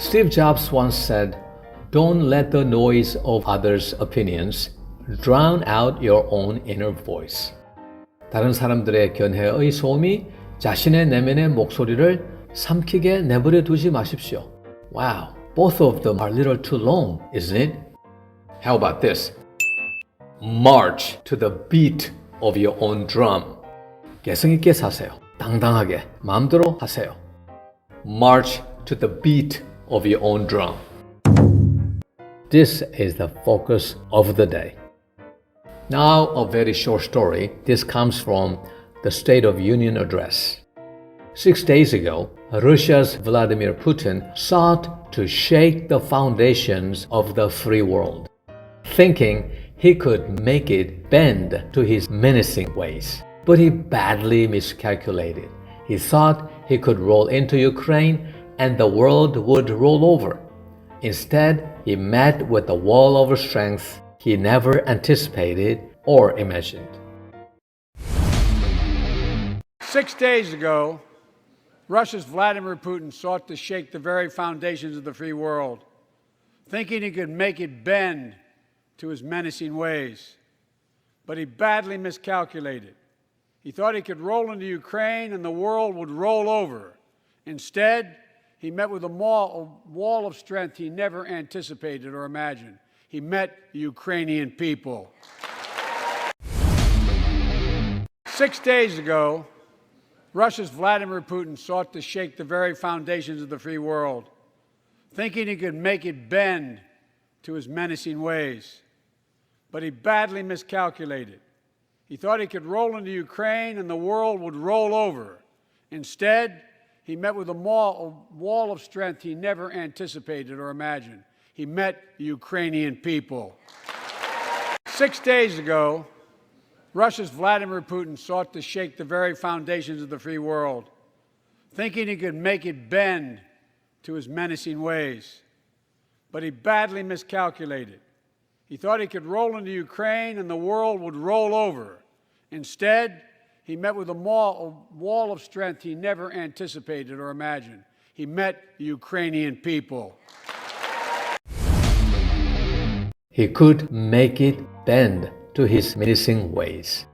Steve Jobs once said, Don't let the noise of others' opinions drown out your own inner voice. 다른 사람들의 견해의 소음이 자신의 내면의 목소리를 삼키게 내버려 두지 마십시오. Wow, both of them are a little too long, isn't it? How about this? March to the beat of your own drum. 개성 있게 사세요. 당당하게 마음대로 하세요. March to the beat of your own drum. This is the focus of the day. Now, a very short story. This comes from the State of Union address. Six days ago, Russia's Vladimir Putin sought to shake the foundations of the free world, thinking he could make it bend to his menacing ways. But he badly miscalculated. He thought he could roll into Ukraine and the world would roll over. Instead, he met with a wall of strength he never anticipated or imagined. Six days ago, Russia's Vladimir Putin sought to shake the very foundations of the free world, thinking he could make it bend to his menacing ways. But he badly miscalculated. He thought he could roll into Ukraine and the world would roll over. Instead, he met with a wall, of strength he never anticipated or imagined. He met the Ukrainian people. Six days ago, Russia's Vladimir Putin sought to shake the very foundations of the free world, thinking he could make it bend to his menacing ways. But he badly miscalculated. He thought he could roll into Ukraine and the world would roll over. Instead, he met with a wall, of strength he never anticipated or imagined. He met the Ukrainian people. Six days ago, Russia's Vladimir Putin sought to shake the very foundations of the free world, thinking he could make it bend to his menacing ways. But he badly miscalculated. He thought he could roll into Ukraine and the world would roll over. Instead, he met with a wall, a wall of strength he never anticipated or imagined. He met the Ukrainian people. He could make it bend to his menacing ways.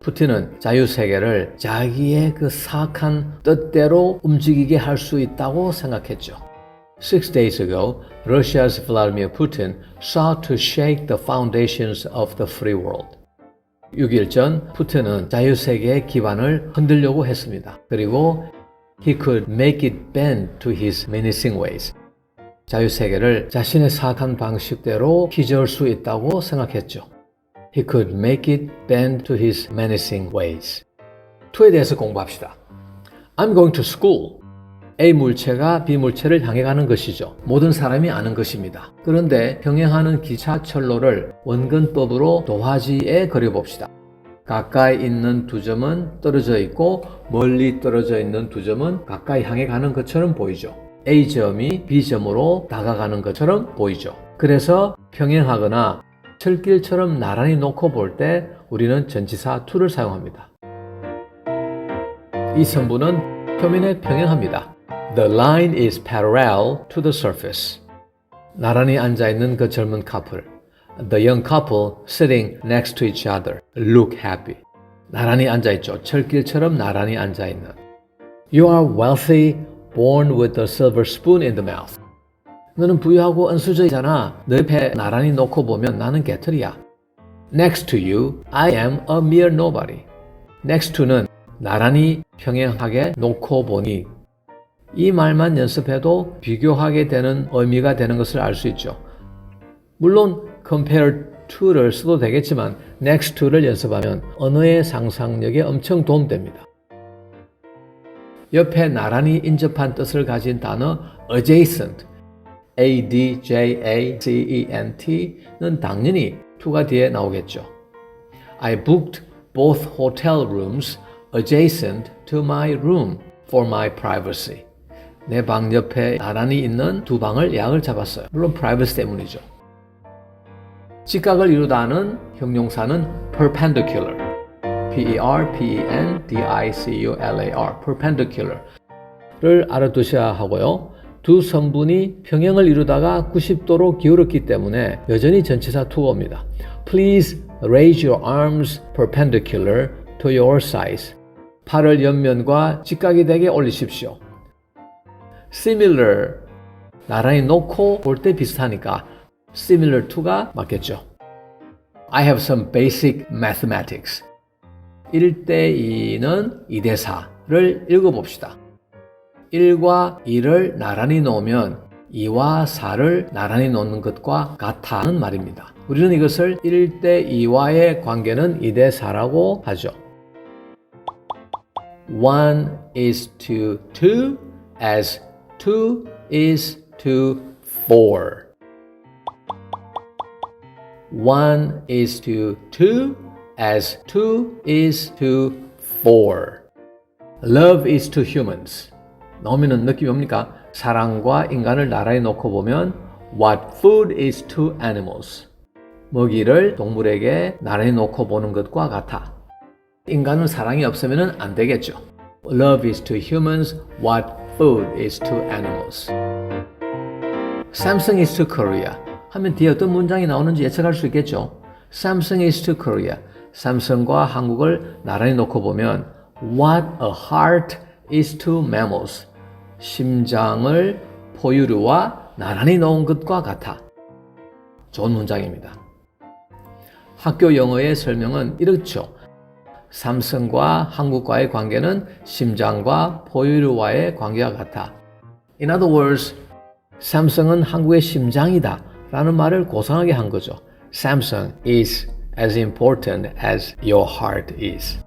푸틴은 자유세계를 자기의 그 사악한 뜻대로 움직이게 할 수 있다고 생각했죠. Six days ago, Russia's Vladimir Putin sought to shake the foundations of the free world. 6일 전 푸틴은 자유세계의 기반을 흔들려고 했습니다. 그리고 he could make it bend to his menacing ways. 자유세계를 자신의 사악한 방식대로 휘저을 수 있다고 생각했죠. He could make it bend to his menacing ways. 2에 대해서 공부합시다. I'm going to school. A 물체가 B 물체를 향해 가는 것이죠. 모든 사람이 아는 것입니다. 그런데 병행하는 기차철로를 원근법으로 도화지에 그려봅시다. 가까이 있는 두 점은 떨어져 있고 멀리 떨어져 있는 두 점은 가까이 향해 가는 것처럼 보이죠. A점이 B점으로 다가가는 것처럼 보이죠. 그래서 평행하거나 철길처럼 나란히 놓고 볼 때 우리는 전치사 to를 사용합니다. 이 선부는 표면에 평행합니다. The line is parallel to the surface. 나란히 앉아 있는 그 젊은 커플. The young couple sitting next to each other look happy. 나란히 앉아 있죠. 철길처럼 나란히 앉아 있는. You are wealthy, born with a silver spoon in the mouth. 너는 부유하고 은수저이잖아. 너 옆에 나란히 놓고 보면 나는 개털이야. Next to you, I am a mere nobody. Next to는 나란히 평행하게 놓고 보니 이 말만 연습해도 비교하게 되는 의미가 되는 것을 알 수 있죠. 물론 compare to를 써도 되겠지만 next to를 연습하면 언어의 상상력에 엄청 도움됩니다. 옆에 나란히 인접한 뜻을 가진 단어 adjacent, A-D-J-A-C-E-N-T는 당연히 to가 뒤에 나오겠죠. I booked both hotel rooms adjacent to my room for my privacy. 내 방 옆에 나란히 있는 두 방을 예약을 잡았어요. 물론 privacy 때문이죠. 직각을 이루다는 형용사는 perpendicular. P-E-R-P-E-N-D-I-C-U-L-A-R, perpendicular를 알아두셔야 하고요. 두 선분이 평행을 이루다가 90도로 기울었기 때문에 여전히 전치사 투어입니다. Please raise your arms perpendicular to your size. 팔을 옆면과 직각이 되게 올리십시오. Similar, 나란히 놓고 볼 때 비슷하니까 similar to가 맞겠죠. I have some basic mathematics. 1대 2는 2대 4를 읽어봅시다. 1과 2를 나란히 놓으면 2와 4를 나란히 놓는 것과 같다는 말입니다. 우리는 이것을 1대 2와의 관계는 2대 4라고 하죠. 1 is to 2 as 2 is to 4. 1 is to 2 as 2 is to 4. Love is to humans. 나오면은 느낌이 옵니까? 사랑과 인간을 나란히 놓고 보면 what food is to animals. 먹이를 동물에게 나란히 놓고 보는 것과 같아. 인간은 사랑이 없으면 안 되겠죠. Love is to humans what food is to animals. Samsung is to Korea 하면 뒤에 어떤 문장이 나오는지 예측할 수 있겠죠. Samsung is to Korea. 삼성과 한국을 나란히 놓고 보면 What a heart is to mammals. 심장을 포유류와 나란히 놓은 것과 같아. 좋은 문장입니다. 학교 영어의 설명은 이렇죠. 삼성과 한국과의 관계는 심장과 포유류와의 관계와 같아. In other words, 삼성은 한국의 심장이다 라는 말을 고상하게 한 거죠. Samsung is as important as your heart is.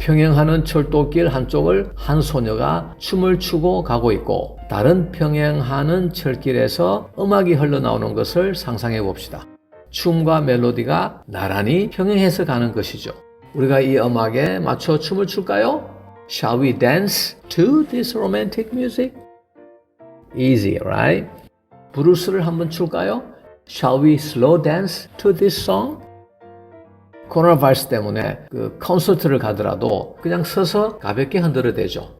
평행하는 철도길 한쪽을 한 소녀가 춤을 추고 가고 있고 다른 평행하는 철길에서 음악이 흘러나오는 것을 상상해 봅시다. 춤과 멜로디가 나란히 평행해서 가는 것이죠. 우리가 이 음악에 맞춰 춤을 출까요? Shall we dance to this romantic music? Easy, right? 브루스를 한번 출까요? Shall we slow dance to this song? 코로나 바이러스 때문에 그 콘서트를 가더라도 그냥 서서 가볍게 흔들어 대죠.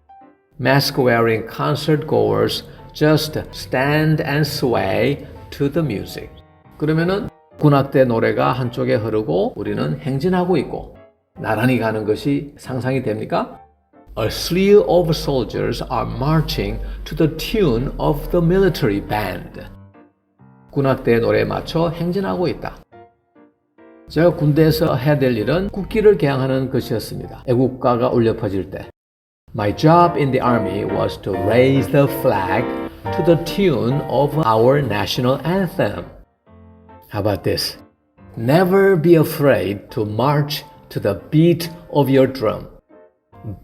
Mask wearing concert goers just stand and sway to the music. 그러면은 군악대 노래가 한쪽에 흐르고 우리는 행진하고 있고 나란히 가는 것이 상상이 됩니까? A slew of soldiers are marching to the tune of the military band. 군악대 노래에 맞춰 행진하고 있다. 제가 군대에서 해야 될 일은 국기를 개항하는 것이었습니다. 애국가가 울려 퍼질 때. My job in the army was to raise the flag to the tune of our national anthem. How about this? Never be afraid to march to the beat of your drum.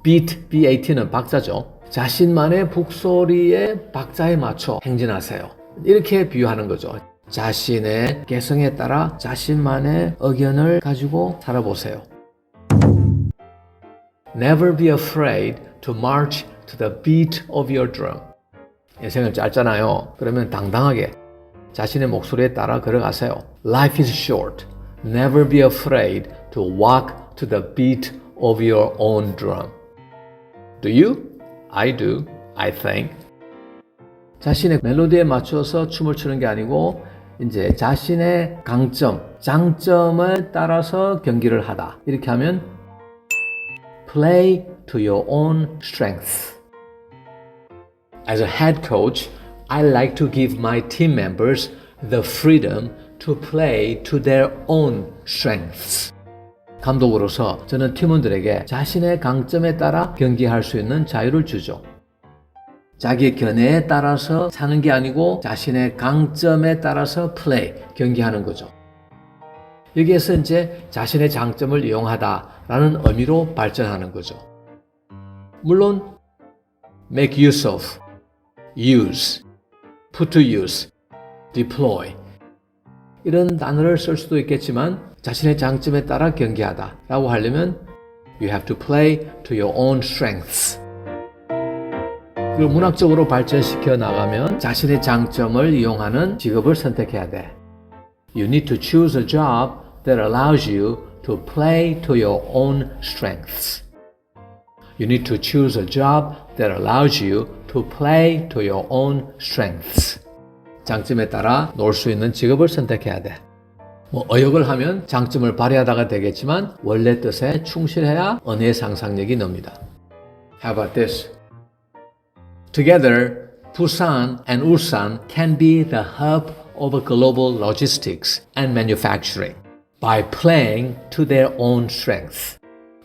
beat, BAT는 박자죠. 자신만의 북소리의 박자에 맞춰 행진하세요. 이렇게 비유하는 거죠. 자신의 개성에 따라 자신만의 의견을 가지고 살아보세요. Never be afraid to march to the beat of your drum. 인생은 짧잖아요. 그러면 당당하게 자신의 목소리에 따라 걸어가세요. Life is short. Never be afraid to walk to the beat of your own drum. Do you? I do. I think. 자신의 멜로디에 맞춰서 춤을 추는 게 아니고 이제 자신의 강점, 장점을 따라서 경기를 하다. 이렇게 하면 play to your own strengths. As a head coach, I like to give my team members the freedom to play to their own strengths. 감독으로서 저는 팀원들에게 자신의 강점에 따라 경기할 수 있는 자유를 주죠. 자기 견해에 따라서 사는 게 아니고 자신의 강점에 따라서 플레이, 경기하는 거죠. 여기에서 이제 자신의 장점을 이용하다라는 의미로 발전하는 거죠. 물론 make use of, use, put to use, deploy 이런 단어를 쓸 수도 있겠지만 자신의 장점에 따라 경기하다 라고 하려면 you have to play to your own strengths. 그리고 문학적으로 발전시켜 나가면 자신의 장점을 이용하는 직업을 선택해야 돼. You need to choose a job that allows you to play to your own strengths. You need to choose a job that allows you to play to your own strengths. 장점에 따라 놀 수 있는 직업을 선택해야 돼. 뭐 어역을 하면 장점을 발휘하다가 되겠지만 원래 뜻에 충실해야 언어의 상상력이 늡니다. How about this? Together, Busan and Ulsan can be the hub of global logistics and manufacturing by playing to their own strengths.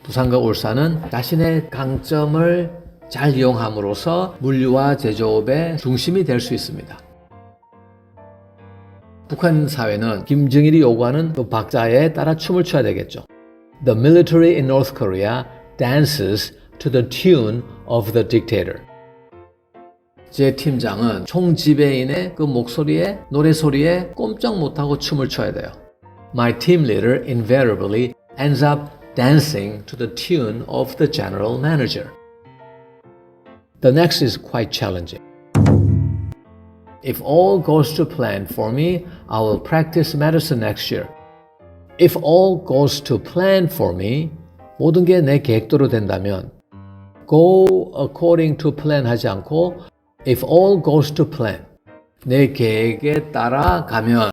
부산과 울산은 자신의 강점을 잘 이용함으로써 물류와 제조업의 중심이 될 수 있습니다. 북한 사회는 김정일이 요구하는 그 박자에 따라 춤을 춰야 되겠죠. The military in North Korea dances to the tune of the dictator. 제 팀장은 총 지배인의 그 목소리에 노래 소리에 꼼짝 못하고 춤을 춰야 돼요. My team leader invariably ends up dancing to the tune of the general manager. The next is quite challenging. If all goes to plan for me, I will practice medicine next year. If all goes to plan for me, 모든 게 내 계획대로 된다면 go according to plan 하지 않고 if all goes to plan 내 계획에 따라 가면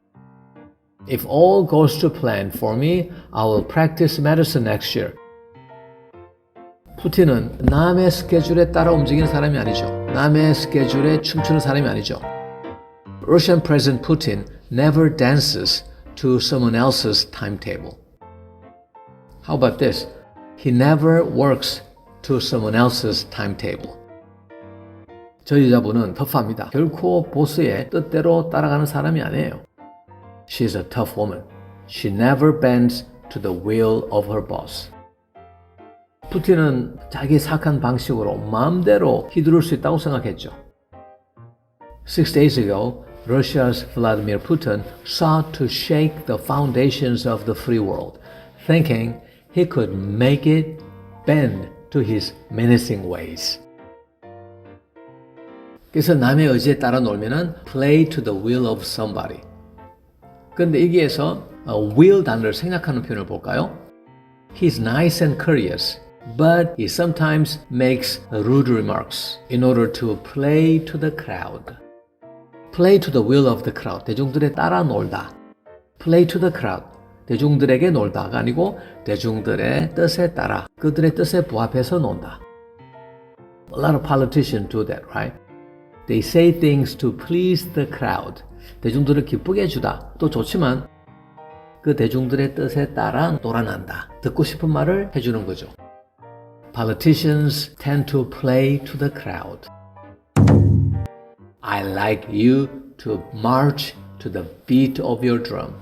if all goes to plan for me, I will practice medicine next year. 푸틴은 남의 스케줄에 따라 움직이는 사람이 아니죠. 남의 스케줄에 춤추는 사람이 아니죠. Russian President Putin never dances to someone else's timetable. How about this? He never works to someone else's timetable. 저 여자분은 터프합니다. 결코 보스의 뜻대로 따라가는 사람이 아니에요. She's a tough woman. She never bends to the will of her boss. 푸틴은 자기 사악한 방식으로 마음대로 휘두를 수 있다고 생각했죠. Six days ago, Russia's Vladimir Putin sought to shake the foundations of the free world, thinking he could make it bend to his menacing ways. 그래서 남의 의지에 따라 놀면은 play to the will of somebody. 근데 여기에서 어, will 단어를 생략하는 표현을 볼까요? He's nice and courteous, But he sometimes makes rude remarks in order to play to the crowd. Play to the will of the crowd. 대중들에 따라 놀다. Play to the crowd. 대중들에게 놀다가 아니고 대중들의 뜻에 따라 그들의 뜻에 부합해서 논다. A lot of politicians do that, right? They say things to please the crowd. 대중들을 기쁘게 해주다. 또 좋지만 그 대중들의 뜻에 따라 놀아난다. 듣고 싶은 말을 해주는 거죠. Politicians tend to play to the crowd. I like you to march to the beat of your drum.